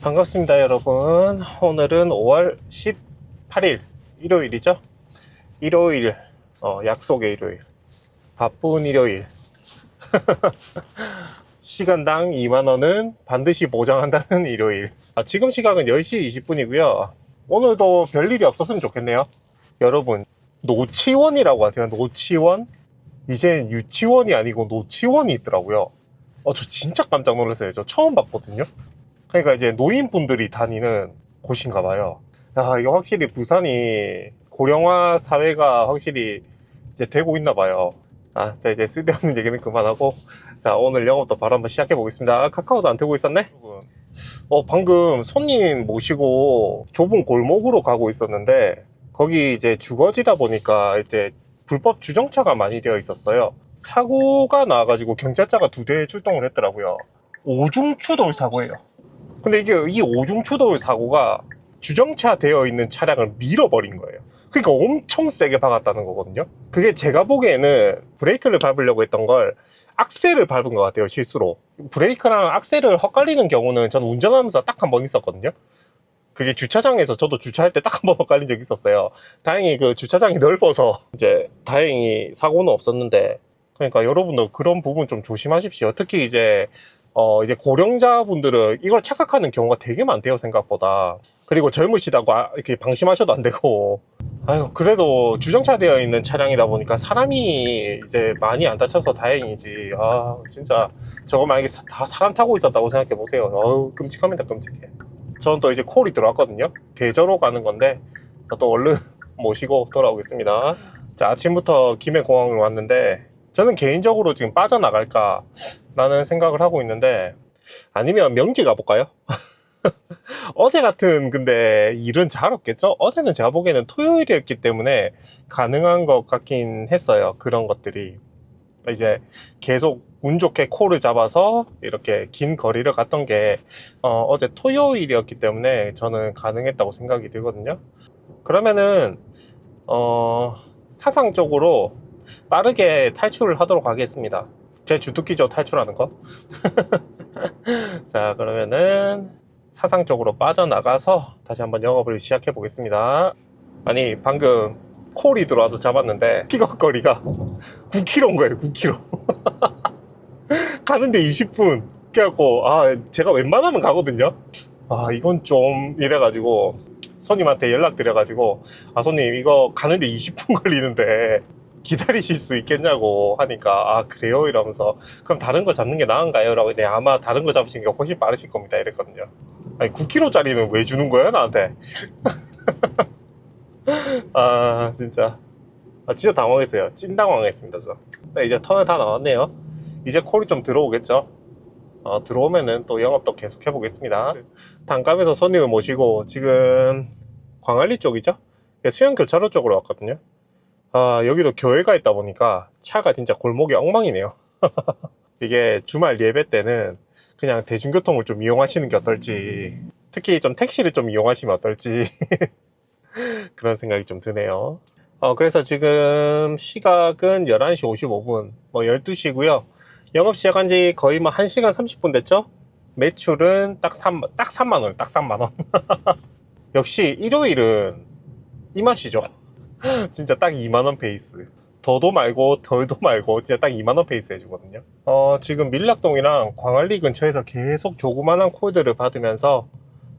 반갑습니다 여러분. 오늘은 5월 18일 일요일이죠? 일요일 어, 약속의 일요일. 바쁜 일요일. 시간당 2만원은 반드시 보장한다는 일요일. 아, 지금 시각은 10시 20분이고요. 오늘도 별일이 없었으면 좋겠네요. 여러분 노치원이라고 하세요. 노치원? 이제 유치원이 아니고 노치원이 있더라고요. 어, 저 진짜 깜짝 놀랐어요. 저 처음 봤거든요 그러니까 이제 노인분들이 다니는 곳인가 봐요. 아, 이거 확실히 부산이 고령화 사회가 확실히 이제 되고 있나 봐요. 아, 자, 이제 쓸데없는 얘기는 그만하고, 자, 오늘 영업도 바로 한번 시작해 보겠습니다. 아, 카카오도 안 되고 있었네? 어, 방금 손님 모시고 좁은 골목으로 가고 있었는데, 거기 이제 주거지다 보니까 이제 불법 주정차가 많이 되어 있었어요. 사고가 나와가지고 경찰차가 두 대 출동을 했더라고요. 오중추돌 사고예요. 근데 이게 이 오중추돌 사고가 주정차 되어 있는 차량을 밀어버린 거예요. 그러니까 엄청 세게 박았다는 거거든요. 그게 제가 보기에는 브레이크를 밟으려고 했던 걸 악셀을 밟은 것 같아요, 실수로. 브레이크랑 악셀을 헛갈리는 경우는 저는 운전하면서 딱 한 번 있었거든요. 그게 주차장에서 저도 주차할 때 딱 한번 헛갈린 적이 있었어요. 다행히 그 주차장이 넓어서 이제 다행히 사고는 없었는데 그러니까 여러분도 그런 부분 좀 조심하십시오. 특히 이제 어, 이제 고령자분들은 이걸 착각하는 경우가 되게 많대요, 생각보다. 그리고 젊으시다고 아- 이렇게 방심하셔도 안 되고. 아유, 그래도 주정차 되어 있는 차량이다 보니까 사람이 이제 많이 안 다쳐서 다행이지. 아, 진짜 저거 만약에 사- 다 사람 타고 있었다고 생각해 보세요. 어우, 끔찍합니다, 끔찍해. 저는 또 이제 콜이 들어왔거든요. 대저로 가는 건데, 또 얼른 모시고 돌아오겠습니다. 자, 아침부터 김해공항을 왔는데, 저는 개인적으로 지금 빠져나갈까, 라는 생각을 하고 있는데 아니면 명지 가볼까요? 어제 같은 근데 일은 잘 없겠죠? 어제는 제가 보기에는 토요일이었기 때문에 가능한 것 같긴 했어요. 그런 것들이. 이제 계속 운 좋게 콜을 잡아서 이렇게 긴 거리를 갔던 게 어, 제 토요일이었기 때문에 저는 가능했다고 생각이 들거든요. 그러면은 어, 사상적으로 빠르게 탈출을 하도록 하겠습니다. 제 주특기죠 탈출하는 거. 자 그러면은 사상적으로 빠져나가서 다시 한번 영업을 시작해 보겠습니다. 아니 방금 콜이 들어와서 잡았는데 픽업거리가 9km인 거예요 9km. 가는데 20분. 그래갖고 아 제가 웬만하면 가거든요. 아 이건 좀 이래가지고 손님한테 연락 드려가지고 아 손님 이거 가는데 20분 걸리는데 기다리실 수 있겠냐고 하니까 아 그래요? 이러면서 그럼 다른 거 잡는 게 나은가요? 라고 네 아마 다른 거 잡으시는 게 훨씬 빠르실 겁니다. 이랬거든요. 아니 9kg짜리는 왜 주는 거야 나한테? 아 진짜. 아 진짜 당황했어요. 찐 당황했습니다 저. 네, 이제 턴을 다 나왔네요. 이제 콜이 좀 들어오겠죠? 어, 들어오면은 또 영업도 계속 해보겠습니다. 단감에서 손님을 모시고 지금 광안리 쪽이죠? 수영교차로 쪽으로 왔거든요 아, 여기도 교회가 있다 보니까 차가 진짜 골목이 엉망이네요. 이게 주말 예배 때는 그냥 대중교통을 좀 이용하시는 게 어떨지, 특히 좀 택시를 좀 이용하시면 어떨지, 그런 생각이 좀 드네요. 어, 그래서 지금 시각은 11시 55분, 뭐 12시고요. 영업 시작한 지 거의 뭐 1시간 30분 됐죠? 매출은 딱 3, 딱 3만원, 딱 3만원. 역시 일요일은 이 맛이죠. 진짜 딱 2만원 페이스. 더도 말고 덜도 말고 진짜 딱 2만원 페이스 해주거든요. 어, 지금 밀락동이랑 광안리 근처에서 계속 조그만한 콜들을 받으면서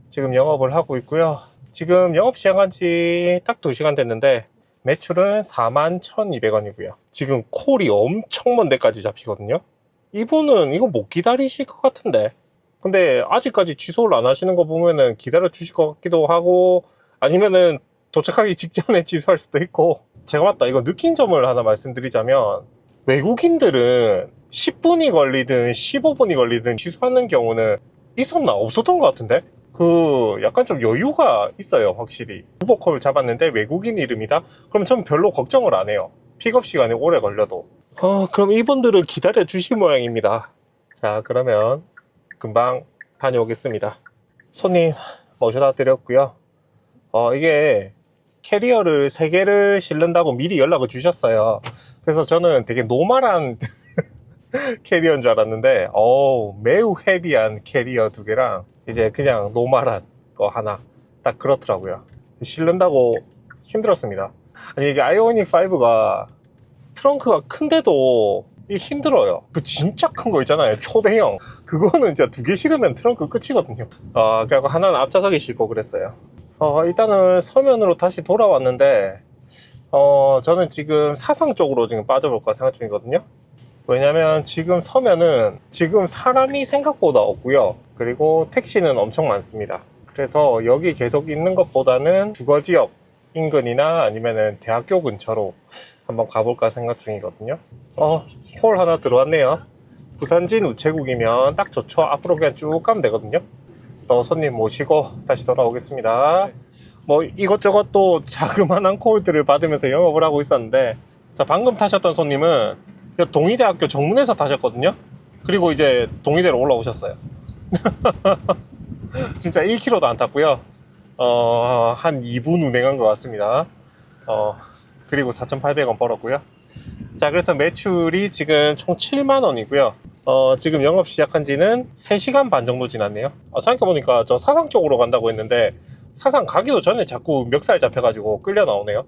지금 영업을 하고 있고요. 지금 영업 시작한 지 딱 2시간 됐는데 매출은 4만 1,200원이고요. 지금 콜이 엄청 먼 데까지 잡히거든요. 이분은 이거 못 기다리실 것 같은데. 근데 아직까지 취소를 안 하시는 거 보면은 기다려 주실 것 같기도 하고 아니면은 도착하기 직전에 취소할 수도 있고. 제가 맞다. 이거 느낀 점을 하나 말씀드리자면 외국인들은 10분이 걸리든 15분이 걸리든 취소하는 경우는 있었나? 없었던 것 같은데? 그 약간 좀 여유가 있어요 확실히. 우버컵을 잡았는데 외국인 이름이다? 그럼 전 별로 걱정을 안 해요. 픽업 시간이 오래 걸려도. 어 그럼 이분들을 기다려 주실 모양입니다. 자 그러면 금방 다녀오겠습니다. 손님 모셔다 드렸고요. 어 이게 캐리어를 3개를 실른다고 미리 연락을 주셨어요. 그래서 저는 되게 노멀한 캐리어인 줄 알았는데, 어 매우 헤비한 캐리어 두 개랑 이제 그냥 노멀한 거 하나 딱 그렇더라고요. 실른다고 힘들었습니다. 아니 이게 아이오닉 5가 트렁크가 큰데도 힘들어요. 그 진짜 큰 거 있잖아요. 초대형. 그거는 진짜 두 개 실으면 트렁크 끝이거든요. 아, 그래서 하나는 앞좌석에 싣고 그랬어요. 어, 일단은 서면으로 다시 돌아왔는데, 어, 저는 지금 사상 쪽으로 지금 빠져볼까 생각 중이거든요. 왜냐면 지금 서면은 지금 사람이 생각보다 없고요. 그리고 택시는 엄청 많습니다. 그래서 여기 계속 있는 것보다는 주거 지역 인근이나 아니면은 대학교 근처로 한번 가볼까 생각 중이거든요. 어, 홀 하나 들어왔네요. 부산진 우체국이면 딱 좋죠. 앞으로 그냥 쭉 가면 되거든요. 또 손님 모시고 다시 돌아오겠습니다. 뭐 이것저것 또 자그마한 콜들을 받으면서 영업을 하고 있었는데 자 방금 타셨던 손님은 여 동의대학교 정문에서 타셨거든요. 그리고 이제 동의대로 올라오셨어요. 진짜 1km도 안 탔고요. 어, 한 2분 운행한 것 같습니다. 어, 그리고 4,800원 벌었고요. 자, 그래서 매출이 지금 총 7만 원이고요. 어, 지금 영업 시작한 지는 3시간 반 정도 지났네요. 아, 생각해보니까 저 사상 쪽으로 간다고 했는데 사상 가기도 전에 자꾸 멱살 잡혀가지고 끌려 나오네요.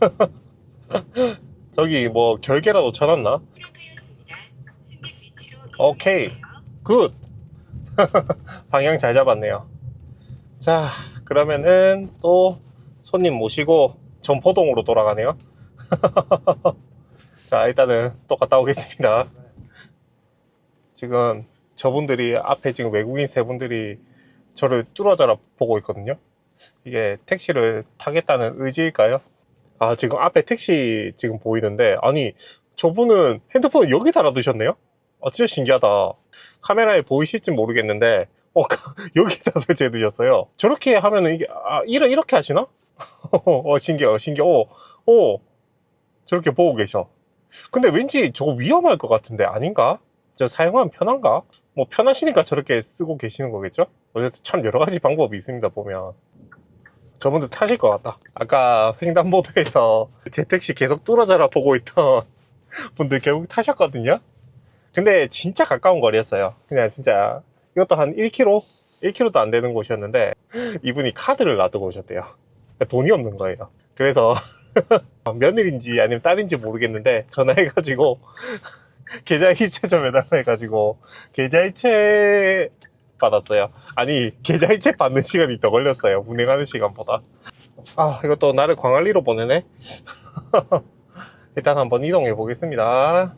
저기 뭐 결계라도 쳐놨나? 오케이. 굿. 방향 잘 잡았네요. 자, 그러면은 또 손님 모시고 전포동으로 돌아가네요. 자, 일단은 또 갔다 오겠습니다. 지금 저분들이 앞에 지금 외국인 세 분들이 저를 뚫어져라 보고 있거든요. 이게 택시를 타겠다는 의지일까요? 아, 지금 앞에 택시 지금 보이는데, 아니, 저분은 핸드폰을 여기 달아두셨네요? 아, 진짜 신기하다. 카메라에 보이실지 모르겠는데, 어, 여기다 설치해 두셨어요. 저렇게 하면은 이게, 아, 이러, 이렇게 하시나? 어, 신기해, 신기해. 어, 어, 저렇게 보고 계셔. 근데 왠지 저거 위험할 것 같은데, 아닌가? 저 사용하면 편한가? 뭐, 편하시니까 저렇게 쓰고 계시는 거겠죠? 어쨌든 참 여러 가지 방법이 있습니다, 보면. 저분도 타실 것 같다. 아까 횡단보도에서 제 택시 계속 뚫어져라 보고 있던 분들 결국 타셨거든요. 근데 진짜 가까운 거리였어요. 그냥 진짜 이것도 한 1km? 1km도 안 되는 곳이었는데 이분이 카드를 놔두고 오셨대요. 그러니까 돈이 없는 거예요. 그래서 며느리인지 아니면 딸인지 모르겠는데 전화해가지고 계좌이체 좀 해달라 해가지고 계좌이체 받았어요. 아니 계좌이체 받는 시간이 더 걸렸어요. 운행하는 시간보다. 아 이것도 나를 광안리로 보내네. 일단 한번 이동해 보겠습니다.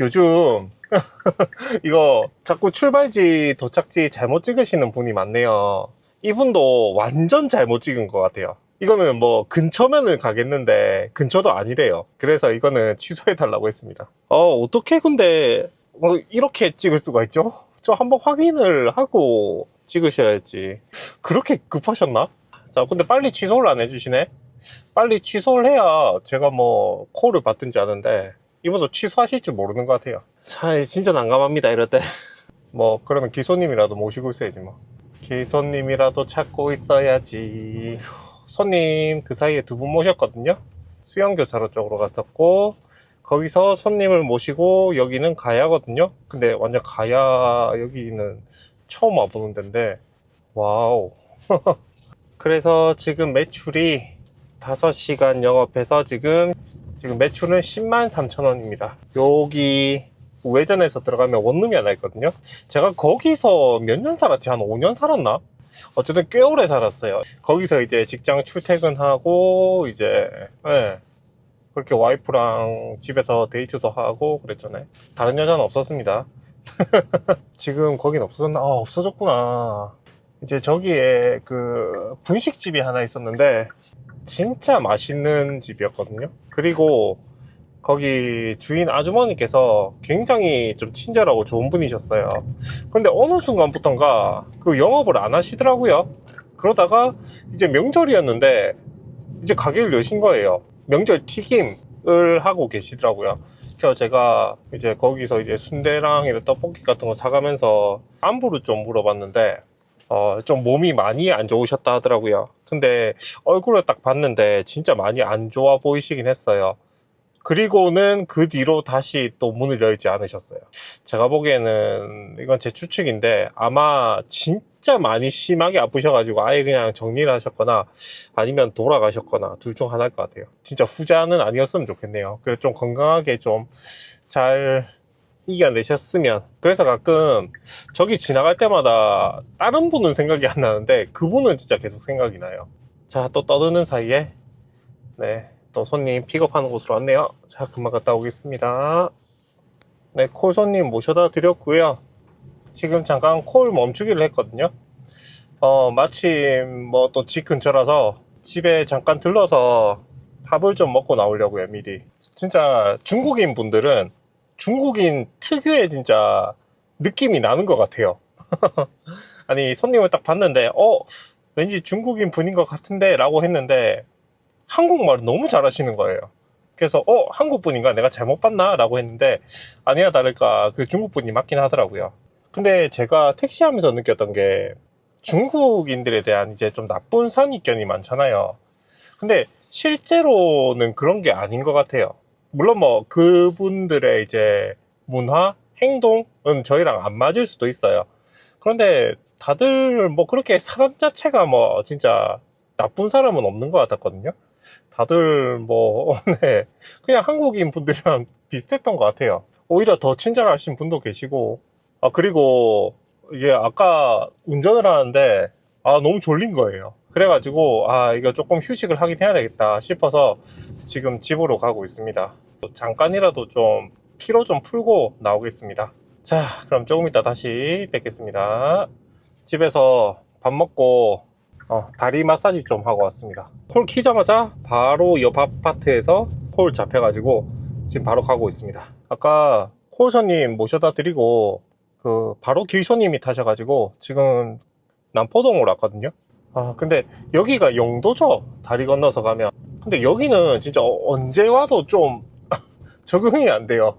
요즘 이거 자꾸 출발지 도착지 잘못 찍으시는 분이 많네요. 이분도 완전 잘못 찍은 것 같아요. 이거는 뭐 근처면은 가겠는데 근처도 아니래요. 그래서 이거는 취소해 달라고 했습니다. 어 어떻게 근데 뭐 이렇게 찍을 수가 있죠? 저 한번 확인을 하고 찍으셔야지. 그렇게 급하셨나? 자, 근데 빨리 취소를 안 해주시네? 빨리 취소를 해야 제가 뭐 콜을 받든지 하는데 이분도 취소하실 줄 모르는 것 같아요. 자, 진짜 난감합니다, 이럴 때. 뭐, 그러면 기소님이라도 모시고 있어야지 뭐. 기소님이라도 찾고 있어야지. 손님 그 사이에 두 분 모셨거든요. 수영교차로 쪽으로 갔었고, 거기서 손님을 모시고 여기는 가야거든요. 근데 완전 가야 여기는 처음 와보는 데인데, 와우. 그래서 지금 매출이 5시간 영업해서 지금 지금 매출은 10만 3천 원입니다. 여기 우회전에서 들어가면 원룸이 하나 있거든요. 제가 거기서 몇 년 살았지? 한 5년 살았나? 어쨌든 꽤 오래 살았어요. 거기서 이제 직장 출퇴근하고 이제 예, 그렇게 와이프랑 집에서 데이트도 하고 그랬잖아요. 다른 여자는 없었습니다. 지금 거긴 없어졌나? 아, 없어졌구나. 이제 저기에 그 분식집이 하나 있었는데 진짜 맛있는 집이었거든요. 그리고 거기 주인 아주머니께서 굉장히 좀 친절하고 좋은 분이셨어요. 그런데 어느 순간부터인가 그 영업을 안 하시더라고요. 그러다가 이제 명절이었는데 이제 가게를 여신 거예요. 명절 튀김을 하고 계시더라고요. 그래서 제가 이제 거기서 이제 순대랑 이런 떡볶이 같은 거 사가면서 안부를 좀 물어봤는데 어, 좀 몸이 많이 안 좋으셨다 하더라고요. 근데 얼굴을 딱 봤는데 진짜 많이 안 좋아 보이시긴 했어요. 그리고는 그 뒤로 다시 또 문을 열지 않으셨어요. 제가 보기에는 이건 제 추측인데 아마 진짜 많이 심하게 아프셔가지고 아예 그냥 정리를 하셨거나 아니면 돌아가셨거나 둘 중 하나일 것 같아요. 진짜 후자는 아니었으면 좋겠네요. 그래서 좀 건강하게 좀 잘 이겨내셨으면. 그래서 가끔 저기 지나갈 때마다 다른 분은 생각이 안 나는데 그분은 진짜 계속 생각이 나요. 자, 또 떠드는 사이에 네, 또 손님 픽업하는 곳으로 왔네요. 자, 금방 갔다 오겠습니다. 네, 콜 손님 모셔다 드렸고요. 지금 잠깐 콜 멈추기를 했거든요. 어, 마침 뭐 또 집 근처라서 집에 잠깐 들러서 밥을 좀 먹고 나오려고요, 미리. 진짜 중국인 분들은 중국인 특유의 진짜 느낌이 나는 것 같아요. 아니, 손님을 딱 봤는데, 어, 왠지 중국인 분인 것 같은데? 라고 했는데, 한국말을 너무 잘하시는 거예요. 그래서, 어, 한국 분인가? 내가 잘못 봤나? 라고 했는데, 아니야 다를까, 그 중국 분이 맞긴 하더라고요. 근데 제가 택시하면서 느꼈던 게, 중국인들에 대한 이제 좀 나쁜 선입견이 많잖아요. 근데 실제로는 그런 게 아닌 것 같아요. 물론 뭐 그분들의 이제 문화, 행동은 저희랑 안 맞을 수도 있어요. 그런데 다들 뭐 그렇게 사람 자체가 뭐 진짜 나쁜 사람은 없는 것 같았거든요. 다들 뭐, 네. 그냥 한국인 분들이랑 비슷했던 것 같아요. 오히려 더 친절하신 분도 계시고, 아, 그리고 이제 아까 운전을 하는데, 아, 너무 졸린 거예요. 그래가지고, 아, 이거 조금 휴식을 하긴 해야 되겠다 싶어서 지금 집으로 가고 있습니다. 잠깐이라도 좀 피로 좀 풀고 나오겠습니다. 자, 그럼 조금 이따 다시 뵙겠습니다. 집에서 밥 먹고 어, 다리 마사지 좀 하고 왔습니다. 콜 키자마자 바로 옆 아파트에서 콜 잡혀가지고 지금 바로 가고 있습니다. 아까 콜 손님 모셔다 드리고 그 바로 길 손님이 타셔가지고 지금 남포동으로 왔거든요. 아 근데 여기가 영도죠. 다리 건너서 가면. 근데 여기는 진짜 어- 언제 와도 좀 적응이 안 돼요.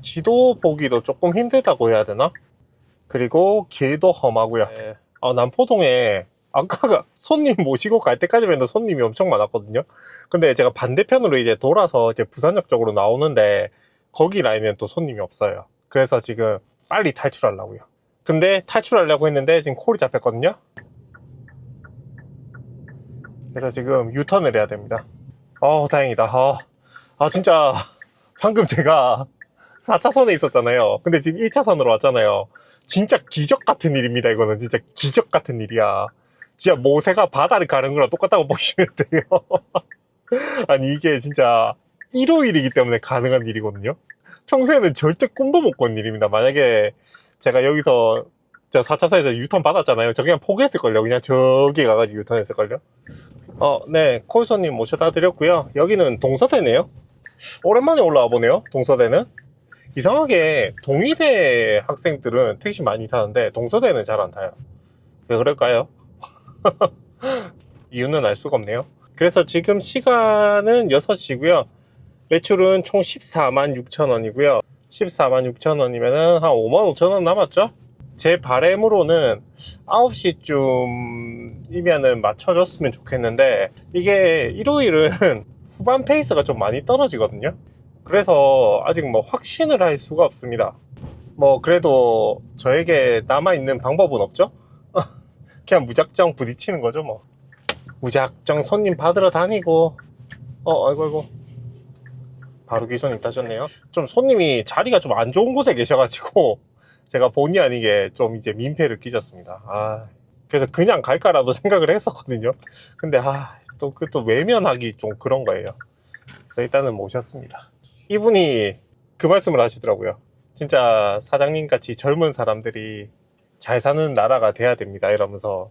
지도 보기도 조금 힘들다고 해야 되나? 그리고 길도 험하고요. 아, 남포동에 아까가 손님 모시고 갈 때까지만 해도 손님이 엄청 많았거든요. 근데 제가 반대편으로 이제 돌아서 이제 부산역 쪽으로 나오는데 거기 라인은 또 손님이 없어요. 그래서 지금 빨리 탈출하려고요. 근데 탈출하려고 했는데 지금 콜이 잡혔거든요. 그래서 지금 유턴을 해야 됩니다. 어, 다행이다. 아, 아, 진짜 방금 제가 4차선에 있었잖아요. 근데 지금 1차선으로 왔잖아요. 진짜 기적 같은 일입니다. 이거는 진짜 기적 같은 일이야. 진짜 모세가 바다를 가는 거랑 똑같다고 보시면 돼요. 아니 이게 진짜 일요일이기 때문에 가능한 일이거든요. 평소에는 절대 꿈도 못 꾼 일입니다. 만약에 제가 여기서 저 4차선에서 유턴 받았잖아요. 저 그냥 포기했을걸요. 그냥 저기 가가지고 유턴했을걸요. 어, 네. 콜손님 모셔다 드렸고요. 여기는 동서대네요. 오랜만에 올라와 보네요. 동서대는. 이상하게 동의대 학생들은 택시 많이 타는데 동서대는 잘 안 타요. 왜 그럴까요? 이유는 알 수가 없네요. 그래서 지금 시간은 6시고요. 매출은 총 14만 6천 원이고요. 14만 6천 원이면은 한 5만 5천 원 남았죠? 제 바램으로는 9시쯤이면은 맞춰줬으면 좋겠는데 이게 일요일은 후반 페이스가 좀 많이 떨어지거든요. 그래서 아직 뭐 확신을 할 수가 없습니다. 뭐 그래도 저에게 남아있는 방법은 없죠? 그냥 무작정 부딪히는 거죠 뭐. 무작정 손님 받으러 다니고 어 아이고 아이고 바로 귀손님 따셨네요. 좀 손님이 자리가 좀 안 좋은 곳에 계셔가지고 제가 본의 아니게 좀 이제 민폐를 끼쳤습니다. 아 그래서 그냥 갈까라도 생각을 했었거든요. 근데 아또 그 또 외면하기 좀 그런 거예요. 그래서 일단은 모셨습니다. 이분이 그 말씀을 하시더라고요. 진짜 사장님 같이 젊은 사람들이 잘 사는 나라가 돼야 됩니다. 이러면서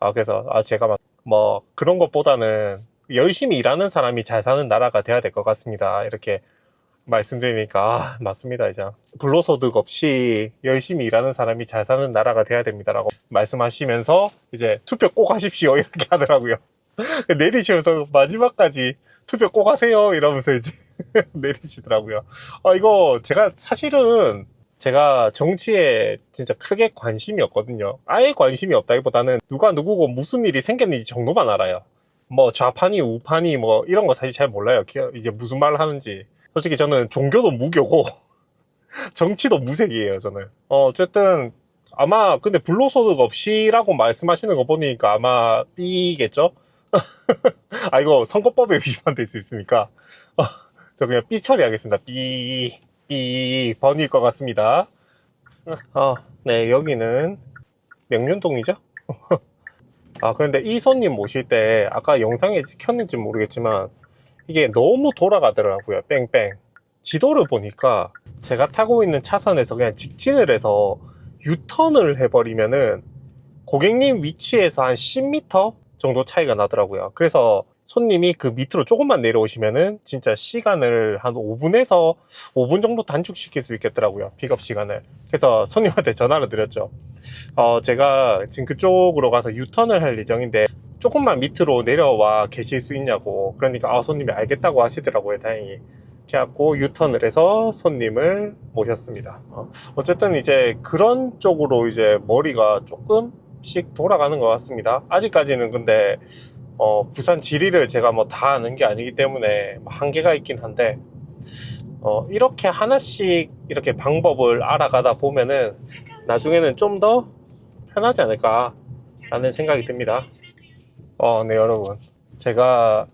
아 그래서 아 제가 막 뭐 그런 것보다는 열심히 일하는 사람이 잘 사는 나라가 돼야 될 것 같습니다. 이렇게 말씀드리니까 아, 맞습니다 이제 불로소득 없이 열심히 일하는 사람이 잘 사는 나라가 돼야 됩니다라고 말씀하시면서 이제 투표 꼭 하십시오 이렇게 하더라고요. 내리시면서 마지막까지 투표 꼭 하세요 이러면서 이제 내리시더라고요. 아 이거 제가 사실은 제가 정치에 진짜 크게 관심이 없거든요. 아예 관심이 없다기보다는 누가 누구고 무슨 일이 생겼는지 정도만 알아요. 뭐 좌판이 우판이 뭐 이런 거 사실 잘 몰라요. 기- 이제 무슨 말을 하는지. 솔직히 저는 종교도 무교고 정치도 무색이에요. 저는. 어, 어쨌든 아마 근데 불로소득 없이라고 말씀하시는 거 보니까 아마 B겠죠? 아 이거 선거법에 위반될 수 있으니까 어, 저 그냥 B 처리하겠습니다. B B 번일 것 같습니다. 어, 네 여기는 명륜동이죠? 아 그런데 이 손님 모실 때 아까 영상에 찍혔는지 모르겠지만 이게 너무 돌아가더라고요. 뺑뺑. 지도를 보니까 제가 타고 있는 차선에서 그냥 직진을 해서 유턴을 해버리면은 고객님 위치에서 한 10m 정도 차이가 나더라고요. 그래서 손님이 그 밑으로 조금만 내려오시면은 진짜 시간을 한 5분에서 5분 정도 단축시킬 수 있겠더라고요. 픽업 시간을. 그래서 손님한테 전화를 드렸죠. 어, 제가 지금 그쪽으로 가서 유턴을 할 예정인데 조금만 밑으로 내려와 계실 수 있냐고. 그러니까 아, 손님이 알겠다고 하시더라고요. 다행히. 그래갖고 유턴을 해서 손님을 모셨습니다. 어, 어쨌든 이제 그런 쪽으로 이제 머리가 조금씩 돌아가는 것 같습니다. 아직까지는 근데 어, 부산 지리를 제가 뭐 다 아는 게 아니기 때문에 뭐 한계가 있긴 한데 어, 이렇게 하나씩 이렇게 방법을 알아가다 보면은 나중에는 좀 더 편하지 않을까 라는 생각이 듭니다. 어, 네, 여러분. 제가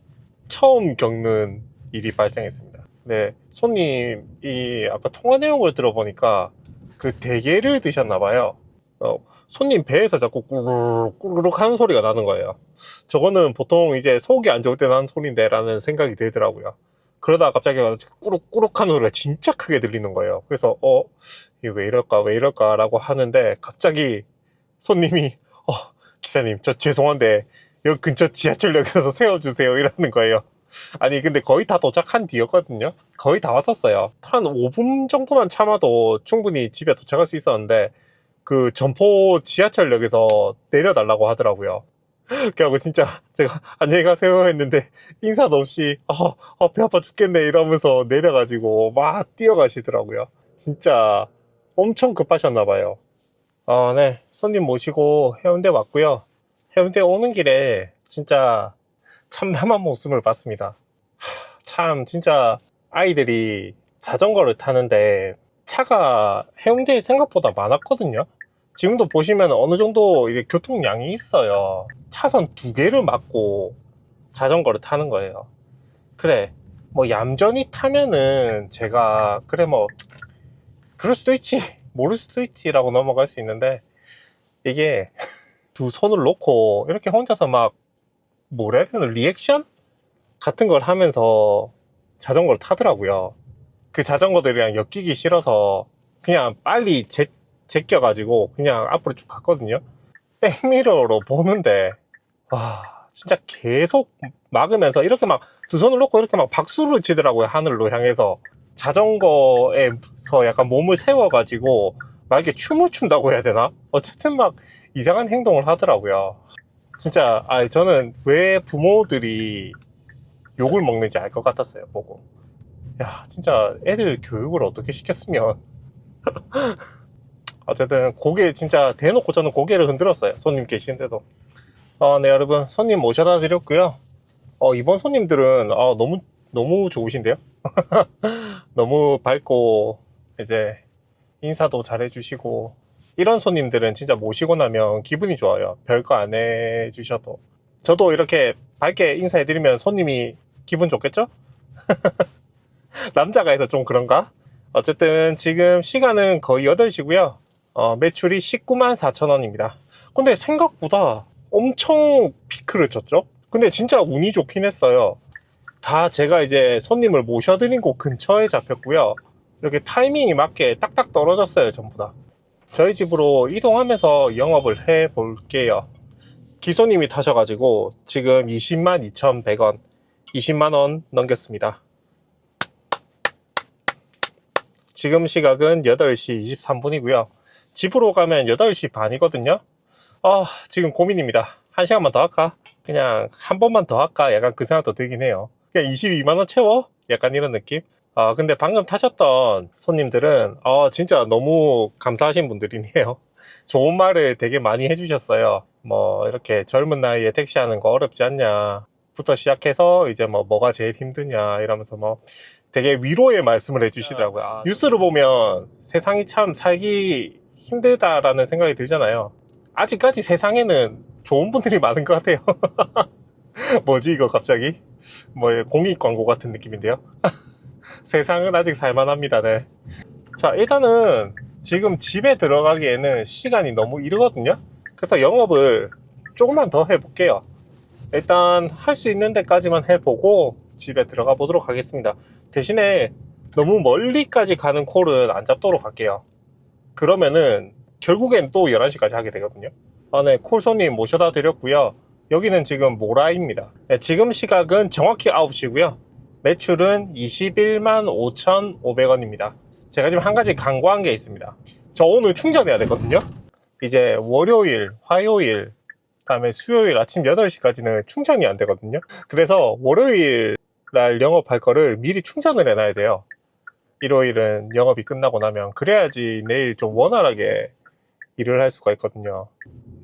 처음 겪는 일이 발생했습니다. 네, 손님이 아까 통화 내용을 들어보니까 그 대게를 드셨나봐요. 어, 손님 배에서 자꾸 꾸르륵 꾸르륵 하는 소리가 나는 거예요. 저거는 보통 이제 속이 안 좋을 때 나는 소리인데 라는 생각이 들더라고요. 그러다가 갑자기 꾸룩꾸룩 하는 소리가 진짜 크게 들리는 거예요. 그래서, 어, 이게 왜 이럴까, 왜 이럴까 라고 하는데 갑자기 손님이, 어, 기사님, 저 죄송한데 여기 근처 지하철역에서 세워주세요. 이러는 거예요. 아니, 근데 거의 다 도착한 뒤였거든요. 거의 다 왔었어요. 한 5분 정도만 참아도 충분히 집에 도착할 수 있었는데, 그 점포 지하철역에서 내려달라고 하더라고요. 그래갖고 진짜 제가 안녕히 가세요 했는데 인사도 없이 어, 어, 배 아파 죽겠네 이러면서 내려가지고 막 뛰어가시더라고요. 진짜 엄청 급하셨나봐요. 어, 네. 손님 모시고 해운대 왔고요. 해운대 오는 길에 진짜 참담한 모습을 봤습니다. 하, 참 진짜 아이들이 자전거를 타는데 차가 해운대에 생각보다 많았거든요. 지금도 보시면 어느 정도 교통량이 있어요. 차선 두 개를 막고 자전거를 타는 거예요. 그래, 뭐 얌전히 타면은 제가 그래 뭐 그럴 수도 있지, 모를 수도 있지 라고 넘어갈 수 있는데 이게 두 손을 놓고 이렇게 혼자서 막 뭐라 해야 되나 리액션 같은 걸 하면서 자전거를 타더라고요. 그 자전거들이랑 엮이기 싫어서 그냥 빨리 제, 제껴가지고 그냥 앞으로 쭉 갔거든요. 백미러로 보는데 와 진짜 계속 막으면서 이렇게 막 두 손을 놓고 이렇게 막 박수를 치더라고요 하늘로 향해서 자전거에서 약간 몸을 세워가지고 막 이렇게 춤을 춘다고 해야 되나? 어쨌든 막 이상한 행동을 하더라고요. 진짜 아 저는 왜 부모들이 욕을 먹는지 알 것 같았어요 보고. 야 진짜 애들 교육을 어떻게 시켰으면. 어쨌든 고개 진짜 대놓고 저는 고개를 흔들었어요 손님 계시는데도. 어, 네 여러분 손님 모셔다 드렸고요. 어, 이번 손님들은 어, 너무 너무 좋으신데요? 너무 밝고 이제 인사도 잘 해주시고 이런 손님들은 진짜 모시고 나면 기분이 좋아요. 별거 안 해주셔도. 저도 이렇게 밝게 인사해드리면 손님이 기분 좋겠죠? 남자가 해서 좀 그런가? 어쨌든 지금 시간은 거의 8시고요. 어, 매출이 19만 4천 원입니다. 근데 생각보다 엄청 피크를 쳤죠? 근데 진짜 운이 좋긴 했어요. 다 제가 이제 손님을 모셔드린 곳 근처에 잡혔고요. 이렇게 타이밍이 맞게 딱딱 떨어졌어요, 전부 다. 저희 집으로 이동하면서 영업을 해 볼게요. 기소님이 타셔가지고 지금 20만 2,100원, 20만 원 넘겼습니다. 지금 시각은 8시 23분이고요. 집으로 가면 8시 반이거든요. 아, 지금 고민입니다. 한 시간만 더 할까? 그냥 한 번만 더 할까? 약간 그 생각도 들긴 해요. 그냥 22만원 채워? 약간 이런 느낌? 아, 근데 방금 타셨던 손님들은, 아, 진짜 너무 감사하신 분들이네요. 좋은 말을 되게 많이 해주셨어요. 뭐, 이렇게 젊은 나이에 택시하는 거 어렵지 않냐. 부터 시작해서 이제 뭐, 뭐가 제일 힘드냐. 이러면서 뭐, 되게 위로의 말씀을 해주시더라고요. 아, 뉴스를 보면 세상이 참 살기 힘들다라는 생각이 들잖아요. 아직까지 세상에는 좋은 분들이 많은 것 같아요. 뭐지 이거 갑자기? 뭐 공익 광고 같은 느낌인데요. 세상은 아직 살만합니다. 네. 자 일단은 지금 집에 들어가기에는 시간이 너무 이르거든요. 그래서 영업을 조금만 더 해볼게요. 일단 할 수 있는 데까지만 해보고 집에 들어가 보도록 하겠습니다. 대신에 너무 멀리까지 가는 콜은 안 잡도록 할게요. 그러면은 결국엔 또 11시까지 하게 되거든요. 아, 네, 콜 손님 모셔다 드렸고요. 여기는 지금 모라입니다. 네, 지금 시각은 정확히 9시고요. 매출은 21만 5,500원입니다. 제가 지금 한 가지 강구한 게 있습니다. 저 오늘 충전해야 되거든요. 이제 월요일, 화요일, 그다음에 수요일 아침 8시까지는 충전이 안 되거든요. 그래서 월요일 날 영업할 거를 미리 충전을 해놔야 돼요. 일요일은 영업이 끝나고 나면 그래야지 내일 좀 원활하게 일을 할 수가 있거든요.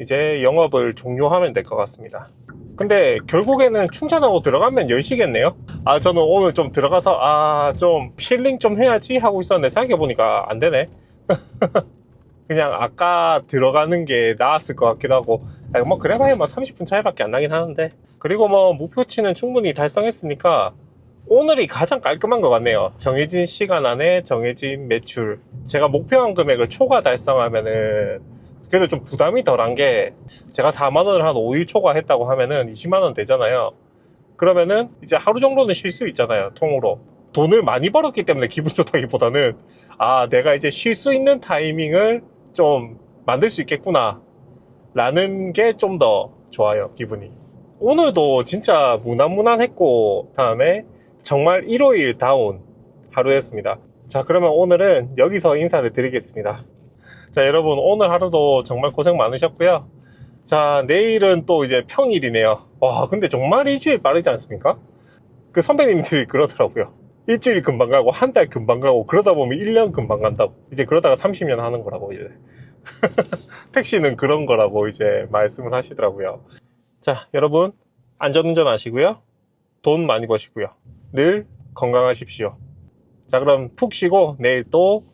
이제 영업을 종료하면 될 것 같습니다. 근데 결국에는 충전하고 들어가면 10시겠네요? 아, 저는 오늘 좀 들어가서, 아, 좀 힐링 좀 해야지 하고 있었는데 생각해보니까 안 되네. 그냥 아까 들어가는 게 나았을 것 같기도 하고, 아, 뭐, 그래봐야 뭐 30분 차이밖에 안 나긴 하는데. 그리고 뭐, 목표치는 충분히 달성했으니까, 오늘이 가장 깔끔한 것 같네요. 정해진 시간 안에 정해진 매출. 제가 목표한 금액을 초과 달성하면은, 그래도 좀 부담이 덜한 게, 제가 4만원을 한 5일 초과했다고 하면은 20만원 되잖아요. 그러면은 이제 하루 정도는 쉴 수 있잖아요, 통으로. 돈을 많이 벌었기 때문에 기분 좋다기보다는, 아, 내가 이제 쉴 수 있는 타이밍을 좀 만들 수 있겠구나. 라는 게 좀 더 좋아요, 기분이. 오늘도 진짜 무난무난했고, 다음에 정말 일요일 다운 하루였습니다. 자, 그러면 오늘은 여기서 인사를 드리겠습니다. 자, 여러분, 오늘 하루도 정말 고생 많으셨고요. 자, 내일은 또 이제 평일이네요. 와, 근데 정말 일주일 빠르지 않습니까? 그 선배님들이 그러더라고요. 일주일 금방 가고, 한 달 금방 가고, 그러다 보면 1년 금방 간다고. 이제 그러다가 30년 하는 거라고, 이제. 택시는 그런 거라고 이제 말씀을 하시더라고요. 자, 여러분, 안전운전 하시고요. 돈 많이 버시고요. 늘 건강하십시오. 자, 그럼 푹 쉬고 내일 또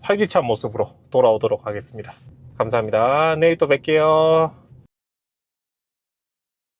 활기찬 모습으로 돌아오도록 하겠습니다. 감사합니다. 내일 또 뵐게요.